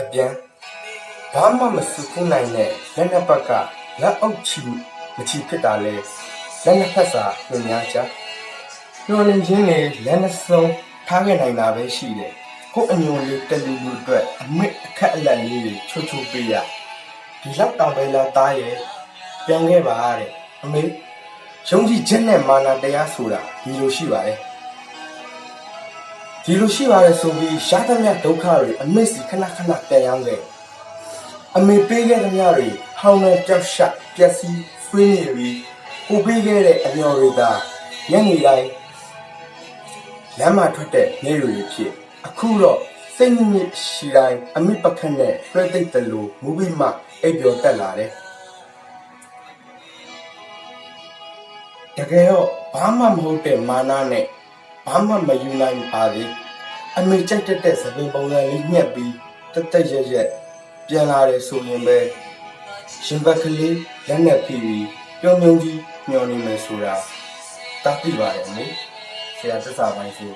အပြန်ဘာမှမစုခုနိုင်တဲ့လက်နှစ်ပတ်ကလက်အုပ်ချီမချီဖြစ်တာလဲလက်နှစ်ဖက်စာညများချညှော်လင်းခြင်းနဲ့လက်နှစ်စုံထားခဲ့နိုင်တာပဲရှိတယ်ကိုယ်အညိုလေးတလူလူအတွက်အမစ်အခက်အလက်လေးတွေချိုးချိုးပေးရဒီလောက်တောင်ပဲလာသားရဲ့ပြန်ခဲ့ပါတဲ့အမေယုံကြည်ခြင်းနဲ့မာနတရားဆိုတာဒီလိုရှိပါတယ် ဒီလိုရှိပါတယ်ဆိုပြီးရှားသမျှဒုက္ခတွေအမစ်စီခဏခဏပြန်ရောက်ခဲ့အမေပေးခဲ့သမျှတွေဟောင်းနဲ့ကြောက်ရှက်ပျက်စီးဆွေးနေပြီးကိုပေးခဲ့တဲ့အမျော်တွေသာညနေတိုင်းလမ်းမထွက်တဲ့နေတွေဖြစ်အခုတော့စိတ်ညစ်ညစ်ရှိတိုင်းအမိပခက်နဲ့လွှဲသိပ်တယ်လို့မူပြီးမှအိပ်ပျော်တက်လာတယ်တကယ်တော့ဘာမှမဟုတ်တဲ့မာနနဲ့ ဘာမှမယူနိုင်ပါသေးအမေကြိုက်တတ်တဲ့သပင်ပုံစံလေးညှက်ပြီးတက်တက်ရက်ရက်ပြန်လာတယ်ဆိုရင်ပဲရှင်ဘက်ကလေးလက်နဲ့ပြီးပြီးပြုံးပြုံးကြီးညှော်နေမယ်ဆိုတာတတ်သိပါတယ်အမေဆရာသက်စာပိုင်းဆို